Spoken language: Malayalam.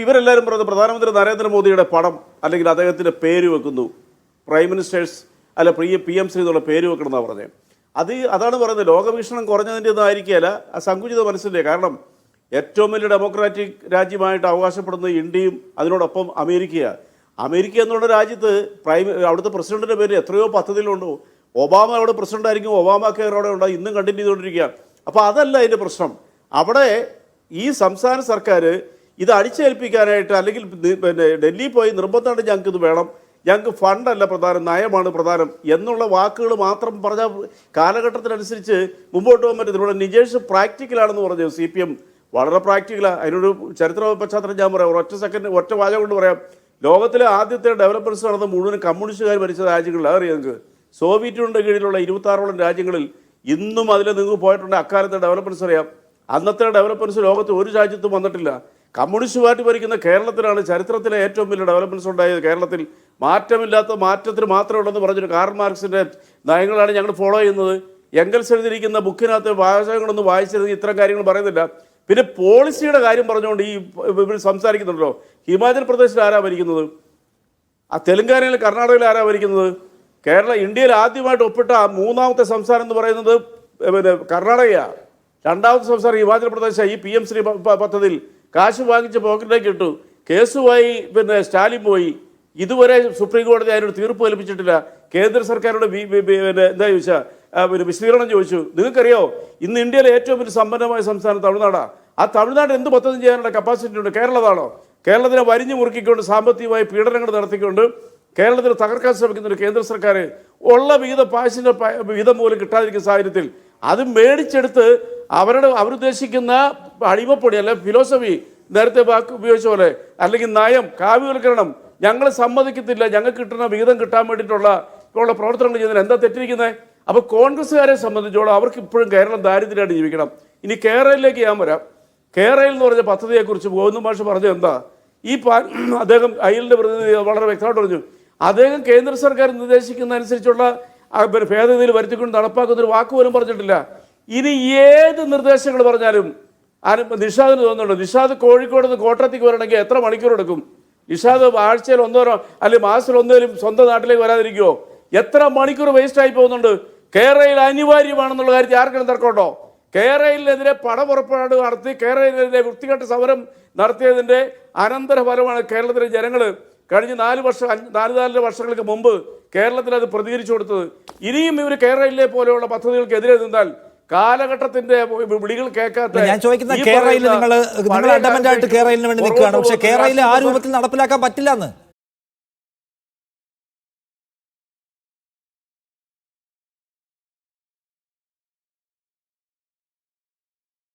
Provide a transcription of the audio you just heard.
ഇവരെല്ലാവരും പറയുന്നത് പ്രധാനമന്ത്രി നരേന്ദ്രമോദിയുടെ പടം അല്ലെങ്കിൽ അദ്ദേഹത്തിന്റെ പേര് വെക്കുന്നു. പ്രൈം മിനിസ്റ്റേഴ്സ് അല്ല പ്രിയ പി എം ശ്രീ എന്നുള്ള പേര് വെക്കണം എന്നാണ് പറഞ്ഞത് അത് അതാണ് പറയുന്നത്. ലോകവീക്ഷണം കുറഞ്ഞതിന്റെ ആ സങ്കുചിത മനസ്സിന്റെ. കാരണം ഏറ്റവും വലിയ ഡെമോക്രാറ്റിക് രാജ്യമായിട്ട് അവകാശപ്പെടുന്ന ഇന്ത്യയും അതിനോടൊപ്പം അമേരിക്കയാണ് അമേരിക്ക എന്നുള്ള രാജ്യത്ത് പ്രൈം അവിടുത്തെ പ്രസിഡന്റിന്റെ പേര് എത്രയോ പദ്ധതിയിലുണ്ടോ ഒബാമ അവിടെ പ്രസിഡന്റ് ആയിരിക്കും ഒബാമ കെയർ അവിടെ ഉണ്ട് ഇന്നും കണ്ടിന്യൂ ചെയ്തുകൊണ്ടിരിക്കുക അപ്പോൾ അതല്ല അതിന്റെ പ്രശ്നം. അവിടെ ഈ സംസ്ഥാന സർക്കാർ ഇത് അടിച്ചേൽപ്പിക്കാനായിട്ട് അല്ലെങ്കിൽ പിന്നെ ഡൽഹിയിൽ പോയി നിർബന്ധമായിട്ട് ഞങ്ങൾക്ക് ഇത് വേണം. ഞങ്ങൾക്ക് ഫണ്ടല്ല പ്രധാനം നയമാണ് പ്രധാനം എന്നുള്ള വാക്കുകൾ മാത്രം പറഞ്ഞ കാലഘട്ടത്തിനനുസരിച്ച് മുമ്പോട്ട് പോകാൻ പറ്റും ഇവിടെ നിജേഷ് പ്രാക്ടിക്കലാണെന്ന് പറഞ്ഞു സി പി എം വളരെ പ്രാക്ടിക്കലാണ് അതിനൊരു ചരിത്ര പശ്ചാത്തലം ഞാൻ പറയാം. ഒറ്റ സെക്കൻഡ് ഒറ്റ വാചകം കൊണ്ട് പറയാം. ലോകത്തിലെ ആദ്യത്തെ ഡെവലപ്പേഴ്സ് നടന്ന മുഴുവൻ കമ്മ്യൂണിസ്റ്റുകാർ ഭരിച്ച രാജ്യങ്ങളിൽ അതറിയാം ഞങ്ങൾക്ക് സോവിയറ്റ് യൂണിയന്റെ കീഴിലുള്ള ഇരുപത്താറോളം രാജ്യങ്ങളിൽ ഇന്നും അതിൽ നിങ്ങൾ പോയിട്ടുണ്ട്. അക്കാലത്തെ ഡെവലപ്മെന്റ്സ് അറിയാം. അന്നത്തെ ഡെവലപ്മെന്റ്സ് ലോകത്ത് ഒരു രാജ്യത്തും വന്നിട്ടില്ല. കമ്മ്യൂണിസ്റ്റ് പാർട്ടി ഭരിക്കുന്ന കേരളത്തിലാണ് ചരിത്രത്തിലെ ഏറ്റവും വലിയ ഡെവലപ്മെന്റ്സ് ഉണ്ടായത്. കേരളത്തിൽ മാറ്റമില്ലാത്ത മാറ്റത്തിന് മാത്രമേ ഉള്ളെന്ന് പറഞ്ഞൊരു കാർ മാർക്സിന്റെ നയങ്ങളാണ് ഞങ്ങൾ ഫോളോ ചെയ്യുന്നത്. എങ്കൽസ് എഴുതിയിരിക്കുന്ന ബുക്കിനകത്ത് വാചകങ്ങളൊന്നും വായിച്ചിരുന്നെങ്കിൽ ഇത്തരം കാര്യങ്ങൾ പറയുന്നില്ല. പിന്നെ പോളിസിയുടെ കാര്യം പറഞ്ഞുകൊണ്ട് ഈ സംസാരിക്കുന്നുണ്ടല്ലോ. ഹിമാചൽ പ്രദേശിൽ ആരാ ഭരിക്കുന്നത്? ആ തെലങ്കാനയിൽ കർണാടകയിൽ ആരാ ഭരിക്കുന്നത്? കേരള ഇന്ത്യയിൽ ആദ്യമായിട്ട് ഒപ്പിട്ട ആ മൂന്നാമത്തെ സംസ്ഥാനം എന്ന് പറയുന്നത് പിന്നെ കർണാടകയാണ് രണ്ടാമത്തെ സംസ്ഥാനം ഹിമാചൽ പ്രദേശ്. ഈ പി എം ശ്രീ പദ്ധതിയിൽ കാശ് വാങ്ങിച്ച് പോക്കറ്റിലേക്ക് ഇട്ടു. കേസുമായി പിന്നെ സ്റ്റാലിൻ പോയി. ഇതുവരെ സുപ്രീം കോടതി അതിനൊരു തീർപ്പ് കൽപ്പിച്ചിട്ടില്ല. കേന്ദ്ര സർക്കാരോട് പിന്നെ എന്താ ചോദിച്ചാൽ പിന്നെ വിശദീകരണം ചോദിച്ചു. നിങ്ങൾക്കറിയോ? ഇന്ന് ഇന്ത്യയിലെ ഏറ്റവും വലിയ സമ്പന്നമായ സംസ്ഥാനം തമിഴ്നാടാണ് ആ തമിഴ്നാട് എന്ത് പദ്ധതി ചെയ്യാനുള്ള കപ്പാസിറ്റി ഉണ്ട്? കേരളതാണോ? കേരളത്തിനെ വരിഞ്ഞു മുറുക്കിക്കൊണ്ട് സാമ്പത്തികമായി പീഡനങ്ങൾ നടത്തിക്കൊണ്ട് കേരളത്തിൽ തകർക്കാൻ ശ്രമിക്കുന്ന ഒരു കേന്ദ്ര സർക്കാർ ഉള്ള വിഹിത പാശിന്റെ വിഹിതം പോലും കിട്ടാതിരിക്കുന്ന സാഹചര്യത്തിൽ അത് മേടിച്ചെടുത്ത് അവരുടെ അവരുദ്ദേശിക്കുന്ന അടിമപ്പൊടി അല്ലെ ഫിലോസഫി നേരത്തെ വാക്ക് ഉപയോഗിച്ച പോലെ അല്ലെങ്കിൽ നയം കാവ്യവൽക്കരണം ഞങ്ങൾ സമ്മതിക്കത്തില്ല ഞങ്ങൾക്ക് കിട്ടുന്ന വിഹിതം കിട്ടാൻ വേണ്ടിയിട്ടുള്ള ഇപ്പോഴുള്ള പ്രവർത്തനങ്ങൾ ചെയ്യുന്നതിന് എന്താ തെറ്റിരിക്കുന്നത് അപ്പോൾ കോൺഗ്രസ്സുകാരെ സംബന്ധിച്ചോളം അവർക്ക് ഇപ്പോഴും കേരളം ദാരിദ്ര്യമായിട്ട് ജീവിക്കണം. ഇനി കേരളയിലേക്ക് ഞാൻ വരാം. കേരളയിൽ എന്ന് പറഞ്ഞ പദ്ധതിയെക്കുറിച്ച് ഗോവിന്ദ മാഷ് പറഞ്ഞത് എന്താ? ഈ പാ അദ്ദേഹം അയലിന്റെ പ്രതിനിധി വളരെ വ്യക്തമായിട്ട് പറഞ്ഞു. അദ്ദേഹം കേന്ദ്ര സർക്കാർ നിർദ്ദേശിക്കുന്ന അനുസരിച്ചുള്ള ഭേദഗതിയിൽ വരുത്തിക്കൊണ്ട് നടപ്പാക്കുന്ന ഒരു വാക്ക് പോലും പറഞ്ഞിട്ടില്ല. ഇനി ഏത് നിർദ്ദേശങ്ങൾ പറഞ്ഞാലും ആരും നിഷാദിന് തോന്നുന്നുണ്ട്? നിഷാദ് കോഴിക്കോട് നിന്ന് കോട്ടയത്തേക്ക് വരണമെങ്കിൽ എത്ര മണിക്കൂർ എടുക്കും? നിഷാദ് ആഴ്ചയിൽ ഒന്നോരോ അല്ലെങ്കിൽ മാസത്തിൽ ഒന്നേലും സ്വന്തം നാട്ടിലേക്ക് വരാതിരിക്കുമോ എത്ര മണിക്കൂർ വേസ്റ്റ് ആയി പോകുന്നുണ്ട്? കേരളയിൽ അനിവാര്യമാണെന്നുള്ള കാര്യത്തിൽ ആർക്കെങ്കിലും തർക്കമുണ്ടോ? കേരളയിലെതിരെ പടപുറപ്പാട് നടത്തി കേരളയിലെതിരെ വൃത്തികെട്ട സമരം നടത്തിയതിന്റെ അനന്തരഫലമാണ് കേരളത്തിലെ ജനങ്ങൾ കഴിഞ്ഞ നാല് വർഷം നാല് നാല് നാലര വർഷങ്ങൾക്ക് മുമ്പ് കേരളത്തിൽ അത് പ്രതികരിച്ചു കൊടുത്തത്. ഇനിയും ഇവർ കേരളയിലെ പോലെയുള്ള പദ്ധതികൾക്കെതിരെ നിന്നാൽ കാലഘട്ടത്തിന്റെ വിളികൾ കേൾക്കാത്ത ഞാൻ ചോദിക്കുന്ന കേരളയിൽ നിങ്ങൾ നിങ്ങൾ അഡമന്റ് ആയിട്ട് കേരളയിൽ വേണ്ടി നിൽക്കുകയാണ് പക്ഷെ കേരളയിൽ ആ രൂപത്തിൽ നടപ്പിലാക്കാൻ പറ്റില്ല എന്ന്.